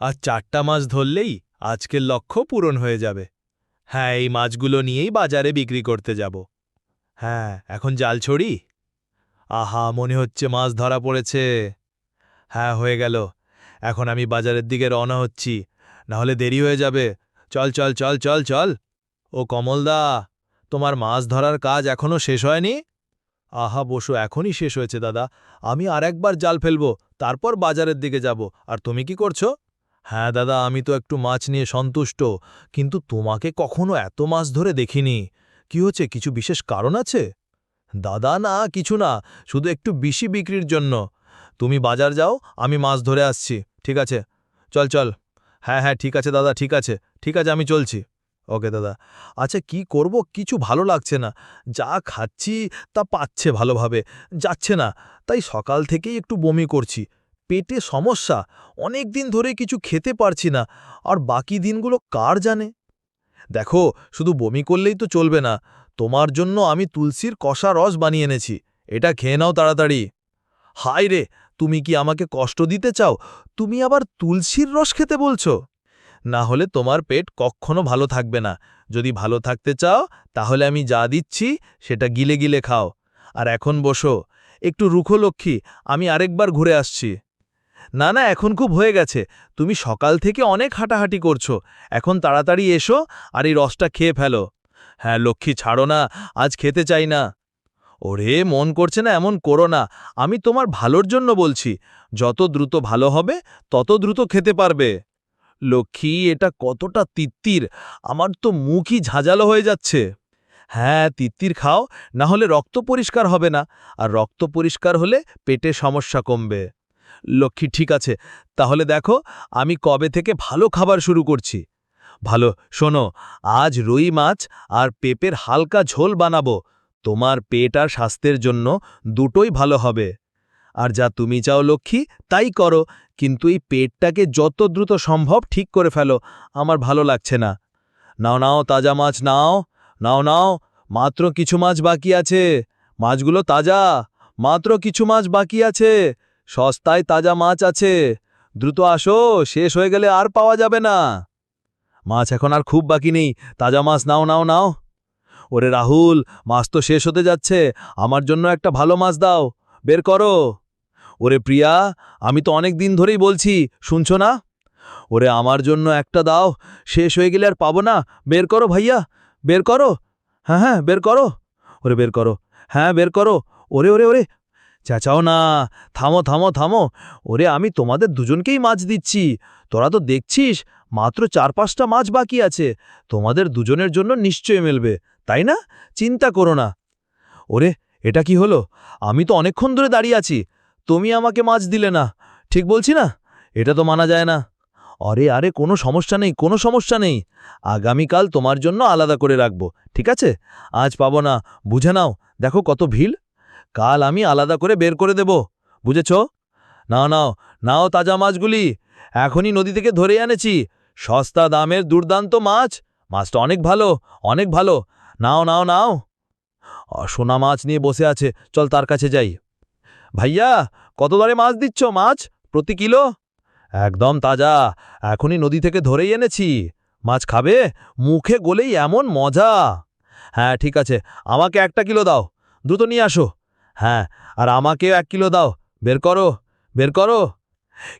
আর চারটা মাছ ধরলেই আজকের লক্ষ্য পূরণ হয়ে যাবে। হ্যাঁ এই মাছগুলো নিয়েই বাজারে বিক্রি করতে যাব। হ্যাঁ এখন জাল ছড়ি। আহা, মনে হচ্ছে মাছ ধরা পড়েছে। হ্যাঁ হয়ে গেল। এখন আমি বাজারের দিকে রওনা হচ্ছি। না হলে দেরি হয়ে যাবে। চল চল চল চল চল। ও কমলদা, তোমার মাছ ধরার কাজ এখনও শেষ হয়নি? আহা, বসো, এখনই শেষ হয়েছে, দাদা। আমি আর একবার জাল ফেলব, তারপর বাজারের দিকে যাব। আর তুমি কি করছ? হ্যাঁ দাদা, আমি তো একটু মাছ নিয়ে সন্তুষ্ট, কিন্তু তোমাকে কখনো এত মাছ ধরে দেখিনি। কি হচ্ছে, কিছু বিশেষ কারণ আছে? দাদা, না, কিছু না, শুধু একটু বেশি বিক্রির জন্য। তুমি বাজার যাও, আমি মাছ ধরে আসছি, ঠিক আছে? চল চল। হ্যাঁ হ্যাঁ ঠিক আছে দাদা, ঠিক আছে ঠিক আছে, আমি চলছি। ওকে দাদা। আচ্ছা কি করব? কিছু ভালো লাগছে না। যা খাচ্ছি তা পাচ্ছে ভালোভাবে, যাচ্ছে না। তাই সকাল থেকেই একটু বমি করছি। পেটে সমস্যা, অনেক দিন ধরে কিছু খেতে পারছি না, আর বাকি দিনগুলো কার জানে? দেখো, শুধু বমি করলেই তো চলবে না, তোমার জন্য আমি তুলসীর কষা রস বানিয়ে এনেছি, এটা খেয়ে নাও তাড়াতাড়ি। হাই রে, তুমি কি আমাকে কষ্ট দিতে চাও? তুমি আবার তুলসীর রস খেতে বলছো? না হলে তোমার পেট কখনো ভালো থাকবে না, যদি ভালো থাকতে চাও, তাহলে আমি যা দিচ্ছি, সেটা গিলে গিলে খাও। আর এখন বসো, একটু রুখো লক্ষ্মী, আমি আরেকবার ঘুরে আসছি। না না, এখন খুব হয়ে গেছে। তুমি সকাল থেকে অনেক হাঁটাহাঁটি করছ। এখন তাড়াতাড়ি এসো আর এই রসটা খেয়ে ফেলো। হ্যাঁ লক্ষ্মী, ছাড়ো না, আজ খেতে চাই না। ওরে, মন করছে না এমন করো না। আমি তোমার ভালোর জন্য বলছি, যত দ্রুত ভালো হবে, তত দ্রুত খেতে পারবে। লক্ষ্মী, এটা কতটা তিত্তির, আমার তো মুখই ঝাঁঝালো হয়ে যাচ্ছে। হ্যাঁ তিত্তির খাও, না হলে রক্ত পরিষ্কার হবে না। আর রক্ত পরিষ্কার হলে পেটে সমস্যা কমবে। লক্ষ্মী, ঠিক আছে। তাহলে দেখো, আমি কবে থেকে ভালো খাবার শুরু করছি। ভালো, শোনো, আজ রুই মাছ আর পেঁপের হালকা ঝোল বানাবো। তোমার পেট আর স্বাস্থ্যের জন্য দুটোই ভালো হবে। আর যা তুমি চাও লক্ষ্মী, তাই করো। কিন্তু এই পেটটাকে যত দ্রুত সম্ভব ঠিক করে ফেলো। আমার ভালো লাগছে না। নাও নাও, তাজা মাছ নাও। নাও নাও, মাত্র কিছু মাছ বাকি আছে। মাছগুলো তাজা। মাত্র কিছু মাছ বাকি আছে। সস্তায় তাজা মাছ আছে। দ্রুত আসো, শেষ হয়ে গেলে আর পাওয়া যাবে না। মাছ এখন আর খুব বাকি নেই। তাজা মাছ নাও নাও নাও। ওরে রাহুল, মাছ তো শেষ হতে যাচ্ছে। আমার জন্য একটা ভালো মাছ দাও। বের করো। ওরে প্রিয়া, আমি তো অনেক দিন ধরেই বলছি, শুনছো না? ওরে আমার জন্য একটা দাও। শেষ হয়ে গেলে আর পাবো না। বের করো ভাইয়া, বের করো। হ্যাঁ হ্যাঁ বের করো। ওরে বের করো। হ্যাঁ বের করো। ওরে ওরে ওরে চেঁচাও না। থামো থামো থামো। ওরে, আমি তোমাদের দুজনকেই মাছ দিচ্ছি। তোরা তো দেখছিস, মাত্র চার পাঁচটা মাছ বাকি আছে। তোমাদের দুজনের জন্য নিশ্চয়ই মেলবে, তাই না? চিন্তা করো না। ওরে, এটা কি হলো? আমি তো অনেকক্ষণ ধরে দাঁড়িয়ে আছি। তুমি আমাকে মাছ দিলে না। ঠিক বলছি না? এটা তো মানা যায় না। আরে আরে, কোনো সমস্যা নেই, কোনো সমস্যা নেই। আগামীকাল তোমার জন্য আলাদা করে রাখব, ঠিক আছে? আজ পাবো না। বুঝে নাও, দেখো কত ভিড়। কাল আমি আলাদা করে বের করে দেব, বুঝেছ? নাও নাও নাও তাজা মাছগুলি, এখনই নদী থেকে ধরে এনেছি। সস্তা দামের দুর্দান্ত মাছ, মাছটা অনেক ভালো অনেক ভালো। নাও নাও নাও। সোনা মাছ নিয়ে বসে আছে, চল তার কাছে যাই। ভাইয়া, কত দরে মাছ দিচ্ছ মাছ? প্রতি কিলো? একদম তাজা, এখনই নদী থেকে ধরেই এনেছি। মাছ খাবে? মুখে গলেই এমন মজা। হ্যাঁ ঠিক আছে, আমাকে একটা কিলো দাও, দ্রুত নিয়ে আসো। হ্যাঁ আর আমাকেও এক কিলো দাও। বের করো বের করো।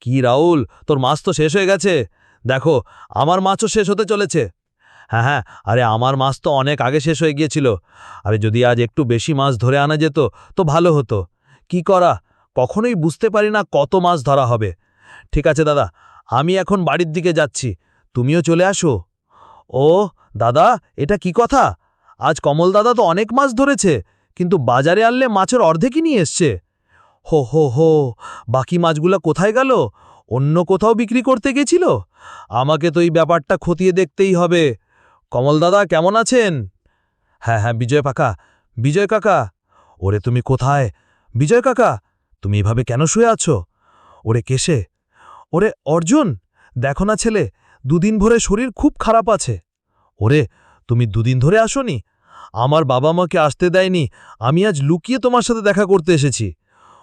কি রাহুল, তোর মাছ তো শেষ হয়ে গেছে। দেখো, আমার মাছও শেষ হতে চলেছে। হ্যাঁ হ্যাঁ আরে আমার মাছ তো অনেক আগে শেষ হয়ে গিয়েছিল। আরে যদি আজ একটু বেশি মাছ ধরে আনা যেত, তো ভালো হতো। কি করা? কখনোই বুঝতে পারি না কত মাছ ধরা হবে। ঠিক আছে দাদা, আমি এখন বাড়ির দিকে যাচ্ছি। তুমিও চলে আসো। ও, দাদা, এটা কি কথা? আজ কমল দাদা তো অনেক মাছ ধরেছে। কিন্তু বাজারে আনলে মাছের অর্ধেকই নিয়ে এসছে। হো হো হো, বাকি মাছগুলো কোথায় গেল? অন্য কোথাও বিক্রি করতে গেছিল? আমাকে তো এই ব্যাপারটা খতিয়ে দেখতেই হবে। কমল দাদা, কেমন আছেন? হ্যাঁ হ্যাঁ বিজয় কাকা বিজয় কাকা। ওরে, তুমি কোথায়? বিজয় কাকা, তুমি এভাবে কেন শুয়ে আছো? ওরে কেসে ওরে, অর্জুন! দেখো না ছেলে, দুদিন ভরে শরীর খুব খারাপ আছে। ওরে, তুমি দুদিন ধরে আসনি? আমার বাবা মাকে আসতে দেয়নি। আমি আজ লুকিয়ে তোমার সাথে দেখা করতে এসেছি।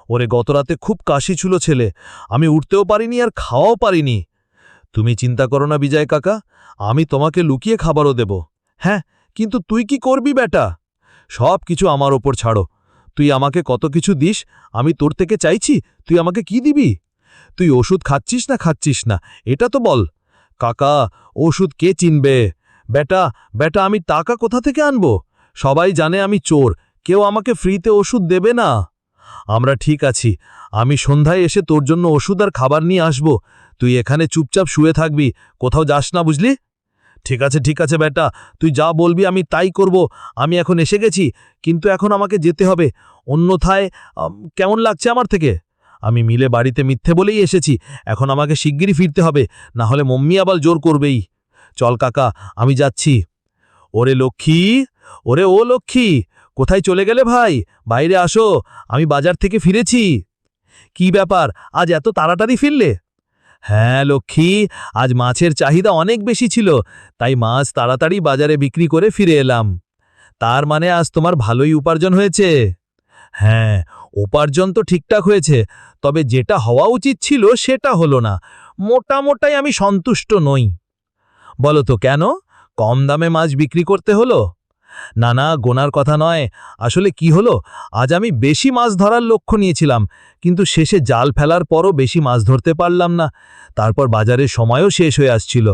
ওরে, গতরাতে খুব কাশি ছিল ছেলে। আমি উঠতেও পারিনি আর খাওয়াও পারিনি। তুমি চিন্তা করো না বিজয় কাকা, আমি তোমাকে লুকিয়ে খাবারও দেব। হ্যাঁ কিন্তু তুই কি করবি বেটা? সব কিছু আমার ওপর ছাড়ো। তুই আমাকে কত কিছু দিস, আমি তোর থেকে চাইছি, তুই আমাকে কি দিবি? তুই ওষুধ খাচ্ছিস না খাচ্ছিস না, এটা তো বল। কাকা, ওষুধ কে চিনবে? বেটা বেটা, আমি টাকা কোথা থেকে আনব? সবাই জানে আমি চোর, কেউ আমাকে ফ্রিতে ওষুধ দেবে না। আমরা ঠিক আছি, আমি সন্ধ্যায় এসে তোর জন্য ওষুধ আর খাবার নিয়ে আসব। তুই এখানে চুপচাপ শুয়ে থাকবি, কোথাও যাস না বুঝলি? ঠিক আছে ঠিক আছে বেটা, তুই যা বলবি আমি তাই করব, আমি এখন এসে গেছি, কিন্তু এখন আমাকে যেতে হবে। অন্যথায় কেমন লাগছে আমার থেকে? আমি মিলে বাড়িতে মিথ্যে বলেই এসেছি, এখন আমাকে শিগগিরই ফিরতে হবে, না হলে মম্মি আবার জোর করবেই। চল কাকা, আমি যাচ্ছি। ওরে লক্ষ্মী! ওরে ও লক্ষ্মী, কোথায় চলে গেলে ভাই? বাইরে আসো, আমি বাজার থেকে ফিরেছি। কি ব্যাপার, আজ এত তাড়াতাড়ি ফিরলে? হ্যাঁ লক্ষ্মী, আজ মাছের চাহিদা অনেক বেশি ছিল, তাই মাছ তাড়াতাড়ি বাজারে বিক্রি করে ফিরে এলাম। তার মানে আজ তোমার ভালোই উপার্জন হয়েছে? হ্যাঁ উপার্জন তো ঠিকঠাক হয়েছে, তবে যেটা হওয়া উচিত ছিল সেটা হলো না, মোটামোটাই আমি সন্তুষ্ট নই। বলো তো কেন? কম দামে মাছ বিক্রি করতে হলো? না না গোনার কথা নয়। আসলে কি হলো? আজ আমি বেশি মাছ ধরার লক্ষ্য নিয়েছিলাম, কিন্তু শেষে জাল ফেলার পরও বেশি মাছ ধরতে পারলাম না। তারপর বাজারের সময়ও শেষ হয়ে আসছিল।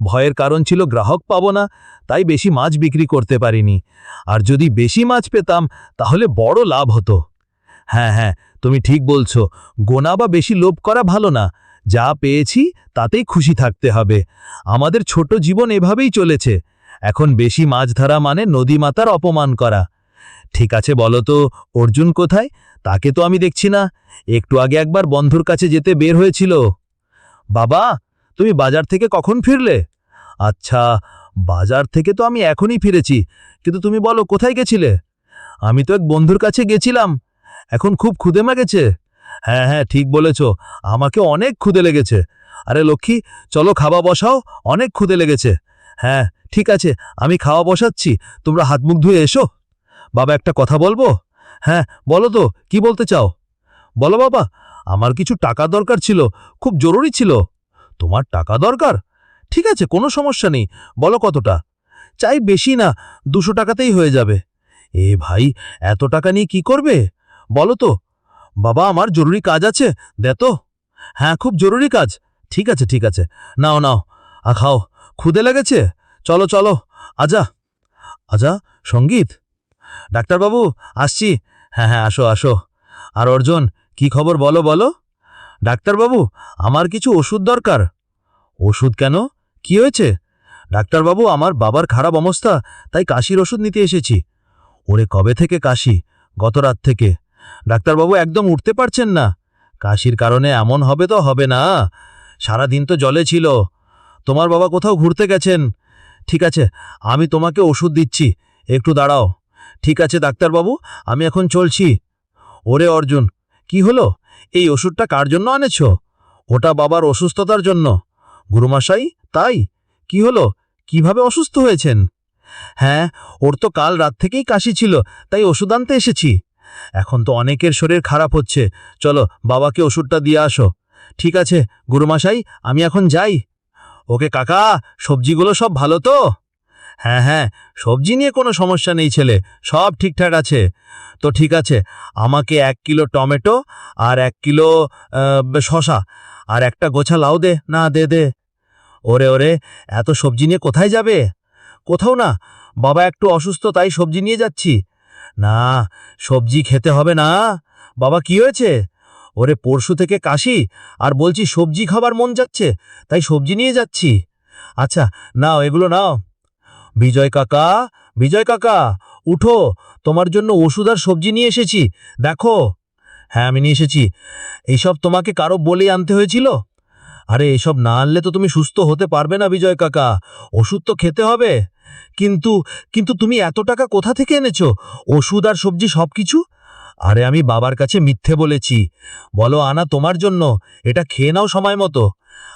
ভয়ের কারণ ছিল গ্রাহক পাব না, তাই বেশি মাছ বিক্রি করতে পারিনি। আর যদি বেশি মাছ পেতাম, তাহলে বড় লাভ হতো। হ্যাঁ হ্যাঁ তুমি ঠিক বলছো। গোনা বা বেশি লোভ করা ভালো না। যা পেয়েছি, তাতেই খুশি থাকতে হবে। আমাদের ছোট জীবন এভাবেই চলেছে। এখন বেশি মাছ ধরা মানে নদীমাতার অপমান করা। ঠিক আছে বলো তো, অর্জুন কোথায়? তাকে তো আমি দেখছি না। একটু আগে একবার বন্ধুর কাছে যেতে বের হয়েছিল। বাবা, তুমি বাজার থেকে কখন ফিরলে? আচ্ছা বাজার থেকে তো আমি এখনই ফিরেছি, কিন্তু তুমি বলো কোথায় গেছিলে? আমি তো এক বন্ধুর কাছে গেছিলাম, এখন খুব ক্ষুদে গেছে হ্যাঁ হ্যাঁ ঠিক বলেছ, আমাকে অনেক ক্ষুদে লেগেছে। আরে লক্ষ্মী, চলো খাওয়া বসাও, অনেক ক্ষুদে লেগেছে। হ্যাঁ ঠিক আছে, আমি খাওয়া বসাচ্ছি, তোমরা হাত মুখ ধুয়ে এসো। বাবা, একটা কথা বলব? হ্যাঁ বলো তো, কি বলতে চাও? বলো বাবা, আমার কিছু টাকা দরকার ছিল, খুব জরুরি ছিল। তোমার টাকা দরকার? ঠিক আছে, কোনো সমস্যা নেই, বলো কতটা? চাই বেশি না, দুশো টাকাতেই হয়ে যাবে। এ ভাই, এত টাকা নিয়ে কি করবে? বলো তো। বাবা, আমার জরুরি কাজ আছে, দে তো। হ্যাঁ খুব জরুরি কাজ। ঠিক আছে ঠিক আছে, নাও নাও, আ, খাও। ক্ষুদে লেগেছে? চলো চলো। আজা। আজা, সংগীত? ডাক্তারবাবু, আসছি। হ্যাঁ হ্যাঁ আসো আসো। আর অর্জুন, কি খবর বলো বলো। ডাক্তারবাবু, আমার কিছু ওষুধ দরকার। ওষুধ কেন? কি হয়েছে? ডাক্তারবাবু, আমার বাবার খারাপ অবস্থা, তাই কাশির ওষুধ নিতে এসেছি। ওরে, কবে থেকে কাশি? গত রাত থেকে। ডাক্তারবাবু, একদম উঠতে পারছেন না। কাশির কারণে এমন হবে তো হবে না। সারা দিন তো জলে ছিল। তোমার বাবা কোথাও ঘুরতে গেছেন? ঠিক আছে, আমি তোমাকে ওষুধ দিচ্ছি। একটু দাঁড়াও। ঠিক আছে, ডাক্তারবাবু, আমি এখন চলছি। ওরে অর্জুন, কি হলো? এই ওষুধটা কার জন্য আনেছ ওটা বাবার অসুস্থতার জন্য। গুরুমাশাই, তাই? কি হলো? কীভাবে অসুস্থ হয়েছেন? হ্যাঁ ওর তো কাল রাত থেকেই কাশি ছিল, তাই ওষুধ আনতে এসেছি। এখন তো অনেকের শরীর খারাপ হচ্ছে। চলো, বাবাকে ওষুধটা দিয়ে আসো। ঠিক আছে, গুরুমাশাই, আমি এখন যাই। ওকে কাকা, সবজিগুলো সব ভালো তো? হ্যাঁ হ্যাঁ সবজি নিয়ে কোনো সমস্যা নেই ছেলে, সব ঠিকঠাক আছে। তো ঠিক আছে, আমাকে এক কিলো টমেটো আর এক কিলো শশা আর একটা গোছা লাউ দে, না, দে দে। ওরে ওরে, এত সবজি নিয়ে কোথায় যাবে? কোথাও না, বাবা একটু অসুস্থ তাই সবজি নিয়ে যাচ্ছি। না, সবজি খেতে হবে না। বাবা, কি হয়েছে? ওরে পরশু থেকে কাশি, আর বলছি সবজি খাবার মন যাচ্ছে, তাই সবজি নিয়ে যাচ্ছি। আচ্ছা নাও, এগুলো নাও। বিজয় কাকা বিজয় কাকা, উঠো, তোমার জন্য ওষুধ আর সবজি নিয়ে এসেছি, দেখো। হ্যাঁ আমি নিয়ে এসেছি। এইসব তোমাকে কারও বলেই আনতে হয়েছিল? আরে, এসব না আনলে তো তুমি সুস্থ হতে পারবে না, বিজয় কাকা। ওষুধ তো খেতে হবে। কিন্তু কিন্তু তুমি এত টাকা কোথা থেকে এনেছো? ওষুধ আর সবজি সব কিছু আরে আমি বাবার কাছে মিথ্যে বলেছি। বলো, আনা তোমার জন্য। এটা খেয়ে নাও সময় মতো।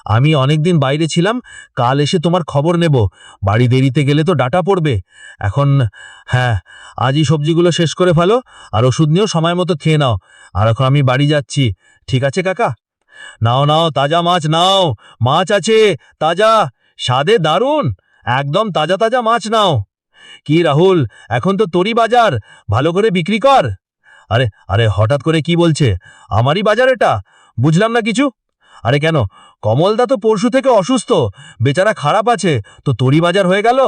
আমি অনেকদিন বাইরে ছিলাম, কাল এসে তোমার খবর নেব। বাড়ি দেরিতে গেলে তো ডাটা পড়বে। এখন হ্যাঁ আজই সবজিগুলো শেষ করে ফেলো আর ওষুধ নিয়েও সময় মতো খেয়ে নাও। আর এখন আমি বাড়ি যাচ্ছি। ঠিক আছে, কাকা? নাও নাও, তাজা মাছ নাও। মাছ আছে, তাজা। স্বাদে দারুণ। একদম তাজা তাজা মাছ নাও। কি, রাহুল? এখন তো তরি বাজার। ভালো করে বিক্রি কর। আরে আরে হঠাৎ করে কি বলছে? আমারই বাজার এটা? বুঝলাম না কিছু। আরে কেন? কমলদা তো পরশু থেকে অসুস্থ। বেচারা খারাপ আছে। তো তোরই বাজার হয়ে গেল?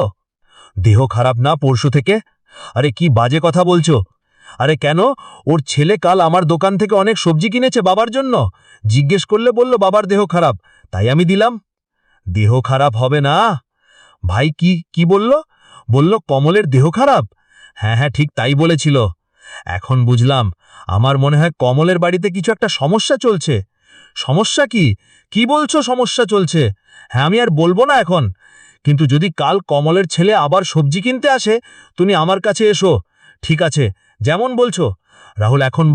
দেহ খারাপ না পরশু থেকে? আরে কি বাজে কথা বলছো? আরে কেন? ওর ছেলে কাল আমার দোকান থেকে অনেক সবজি কিনেছে বাবার জন্য। জিজ্ঞেস করলে বলল, বাবার দেহ খারাপ। তাই আমি দিলাম। দেহ খারাপ হবে না? ভাই কি কি বলল? বলল, কমলের দেহ খারাপ? হ্যাঁ হ্যাঁ ঠিক তাই বলেছিল। এখন বুঝলাম, আমার মনে হয় কমলের বাড়িতে কিছু একটা সমস্যা চলছে। সমস্যা কি? কি বলছো সমস্যা চলছে? হ্যাঁ আমি আর বলব না এখন। কিন্তু যদি কাল কমলের ছেলে আবার সবজি কিনতে আসে, তুমি আমার কাছে এসো। ঠিক আছে, যেমন বলছো। রাহুল, এখন